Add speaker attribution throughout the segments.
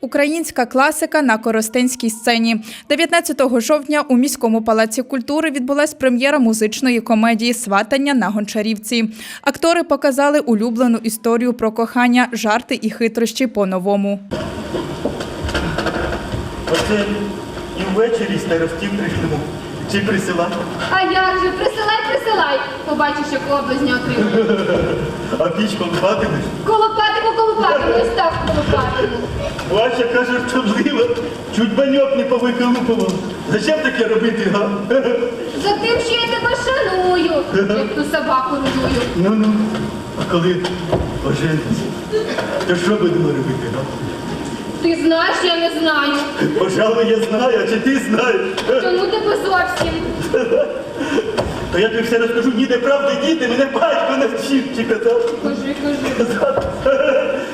Speaker 1: Українська класика на Коростенській сцені. 19 жовтня у міському палаці культури відбулась прем'єра музичної комедії Сватання на Гончарівці. Актори показали улюблену історію про кохання, жарти і хитрощі по-новому.
Speaker 2: Оце і ввечері старостів прийшлемо. Чи присилати?
Speaker 3: А як же, присилай, присилай. Побачиш, як облазня отримає.
Speaker 2: А пічком хватимеш?
Speaker 3: Колопатиму,
Speaker 2: Ваша каже, шкодлива. Чуть баньок не повиколупував. Зачем таке робити, га?
Speaker 3: За тим, що я тебе шаную, як ту собаку рудую.
Speaker 2: Ну ну. А коли ожениться, то що будемо робити, га?
Speaker 3: Ти знаєш, я не знаю.
Speaker 2: Пожалуй, я знаю, а чи ти знаєш?
Speaker 3: Чому тебе зовсім?
Speaker 2: То я тобі все розкажу, ні, неправди, діти, мене батько навчив, чи казав.
Speaker 3: Кажи, кажи.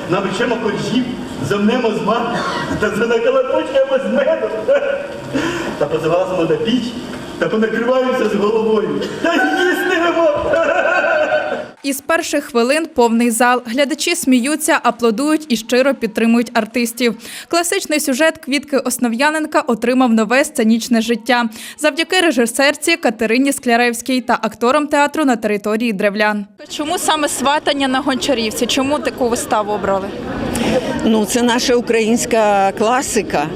Speaker 2: Навчимо коржів, замнемо з мати, та занакалапочкаємо з медом. Та позивасимо на піч, та понакриваємося з головою. Та їстимемо.
Speaker 1: Із перших хвилин повний зал. Глядачі сміються, аплодують і щиро підтримують артистів. Класичний сюжет Квітки Основ'яненка отримав нове сценічне життя завдяки режисерці Катерині Скляревській та акторам театру на території древлян. Чому саме сватання на Гончарівці? Чому таку виставу обрали?
Speaker 4: Ну, це наша українська класика.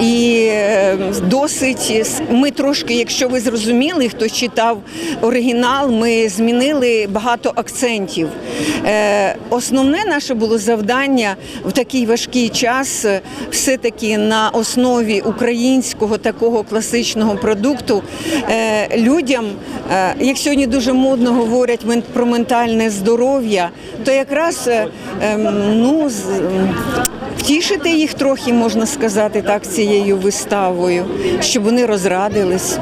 Speaker 4: І е, досить ми трошки, якщо ви зрозуміли, хто читав оригінал, ми змінили багато акцентів. Е, Основне наше було завдання в такий важкий час е, все-таки на основі українського такого класичного продукту людям, як сьогодні дуже модно говорять про ментальне здоров'я, то якраз ем, ну, з- м, Втішити їх трохи, можна сказати так, цією виставою, щоб вони розрадились.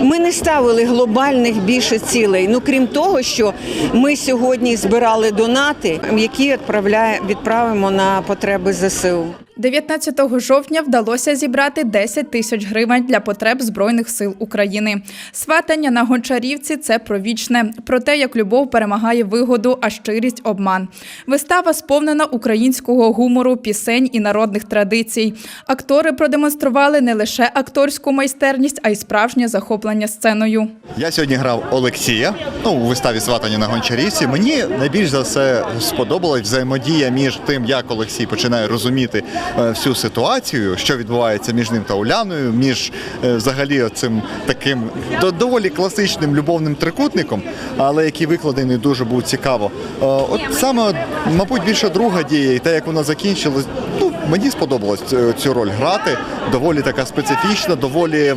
Speaker 4: Ми не ставили глобальних більше цілей. Ну крім того, що ми сьогодні збирали донати, які відправляє, відправимо на потреби ЗСУ.
Speaker 1: 19 жовтня вдалося зібрати 10 тисяч гривень для потреб Збройних сил України. Сватання на Гончарівці це про вічне, про те, як любов перемагає вигоду, а щирість обман. Вистава сповнена українського гумору, пісень і народних традицій. Актори продемонстрували не лише акторську майстерність, а й справжнє захоплення сценою.
Speaker 5: Я сьогодні грав Олексія ну, у виставі Сватання на Гончарівці. Мені найбільш за все сподобалась взаємодія між тим, як Олексій починає розуміти всю ситуацію, що відбувається між ним та Уляною, між е, взагалі цим таким до- доволі класичним любовним трикутником, але який викладений дуже був цікаво. Е, От саме, мабуть, більше друга дія, і те, як вона закінчилась, ну мені сподобалось цю- роль грати. Доволі така специфічна, доволі е,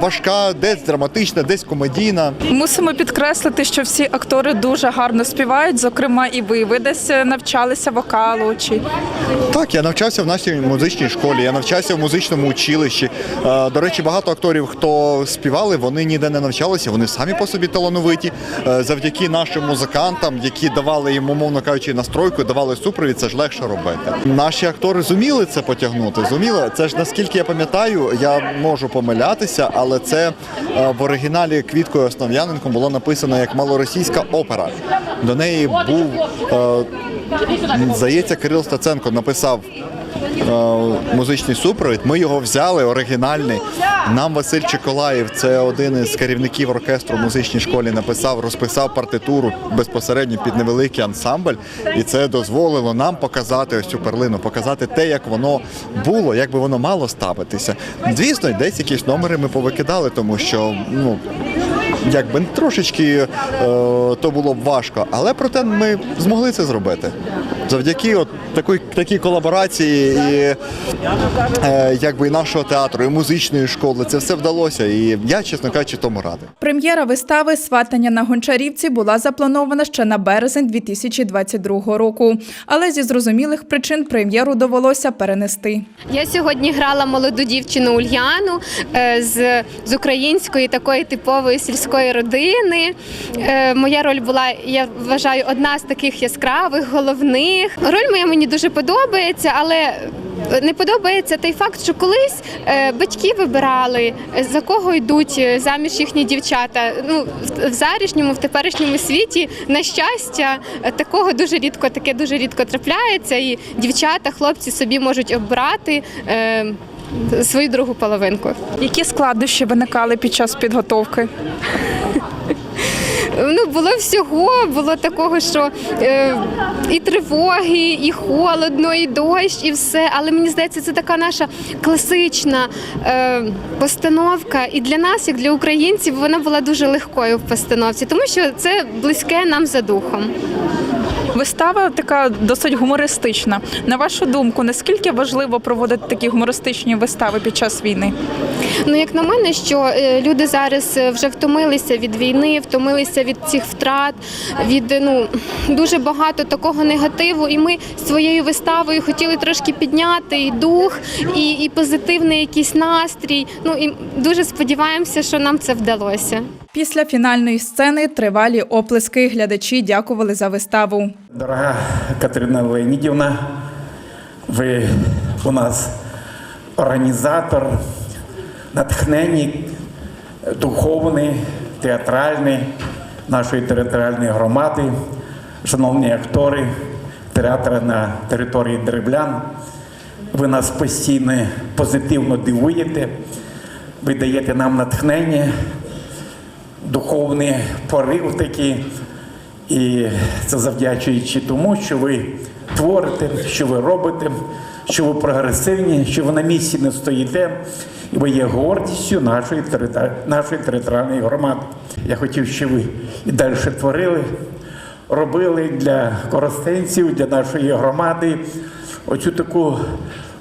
Speaker 5: важка, десь драматична, десь комедійна.
Speaker 1: Мусимо підкреслити, що всі актори дуже гарно співають, зокрема, і ви. Ви десь навчалися вокалу чи
Speaker 5: Так, я навчався в нашій музичній школі, я навчався в музичному училищі. Е, До речі, багато акторів, хто співали, вони ніде не навчалися, вони самі по собі талановиті. Е, Завдяки нашим музикантам, які давали їм, умовно кажучи, настройку, давали супровід, це ж легше робити. Наші актори зуміли це потягнути. Зуміли. Це ж наскільки я пам'ятаю, я можу помилятися, але це е, в оригіналі Квіткою Основ'яненком було написано як малоросійська опера. До неї був. е, Здається, Кирил Стаценко написав музичний супровід. Ми його взяли оригінальний. Нам Василь Чеколаєв, це один із керівників оркестру в музичній школі, написав, розписав партитуру безпосередньо під невеликий ансамбль, і це дозволило нам показати ось цю перлину, показати те, як воно було, як би воно мало ставитися. Звісно, десь якісь номери ми повикидали, тому що ну якби трошечки е, то було б важко, але проте ми змогли це зробити. Завдяки от такій, такій колаборації і е, якби і нашого театру, і музичної школи це все вдалося. І я, чесно кажучи, тому радий.
Speaker 1: Прем'єра вистави Сватання на Гончарівці була запланована ще на березень 2022 року, але зі зрозумілих причин прем'єру довелося перенести.
Speaker 3: Я сьогодні грала молоду дівчину Ульяну е, з, з української такої типової сільської родини. Е, Моя роль була, я вважаю, одна з таких яскравих, головних. Них. Роль моя мені дуже подобається, але не подобається той факт, що колись е, батьки вибирали, за кого йдуть е, заміж їхні дівчата. Ну, в- зарішньому, в теперішньому світі, на щастя, такого дуже рідко, таке дуже рідко трапляється. І дівчата, хлопці собі можуть обрати. Е, Свою другу половинку.
Speaker 1: Які складнощі виникали під час підготовки?
Speaker 3: Ну було всього, було такого, що е, і тривоги, і холодно, і дощ, і все. Але мені здається, це така наша класична е, постановка. І для нас, як для українців, вона була дуже легкою в постановці, тому що це близьке нам за духом.
Speaker 1: Вистава така досить гумористична. На вашу думку, наскільки важливо проводити такі гумористичні вистави під час війни?
Speaker 3: Ну, як на мене, що е, люди зараз е, вже втомилися від війни, втомилися від цих втрат, від е, ну дуже багато такого негативу. І ми своєю виставою хотіли трошки підняти і дух, і, і позитивний якийсь настрій. Ну і дуже сподіваємося, що нам це вдалося.
Speaker 1: Після фінальної сцени тривалі оплески. Глядачі дякували за виставу.
Speaker 6: Дорога Катерина Леонідівна, ви у нас організатор, натхненник, духовний, театральний нашої територіальної громади, шановні актори театру на території Деревлян. Ви нас постійно позитивно дивуєте, ви даєте нам натхнення, духовний порив такий. І це завдячуючи тому, що ви творите, що ви робите, що ви прогресивні, що ви на місці не стоїте, ви є гордістю нашої, нашої територіальної громади. Я хотів, щоб ви і далі творили, робили для коростенців, для нашої громади оцю таку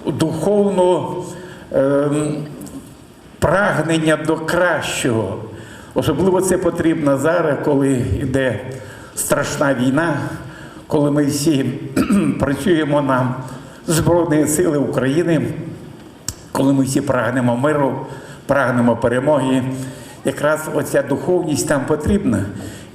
Speaker 6: духовну. ем, прагнення до кращого. Особливо це потрібно зараз, коли йде страшна війна, коли ми всі працюємо на Збройні Сили України, коли ми всі прагнемо миру, прагнемо перемоги. Якраз оця духовність там потрібна.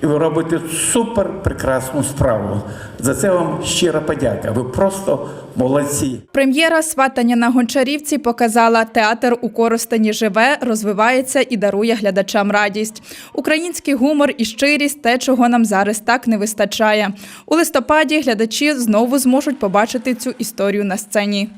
Speaker 6: І ви робите супер прекрасну справу. За це вам щира подяка. Ви просто молодці.
Speaker 1: Прем'єра сватання на гончарівці показала театр у Коростені живе, розвивається і дарує глядачам радість. Український гумор і щирість те, чого нам зараз так не вистачає. У листопаді глядачі знову зможуть побачити цю історію на сцені.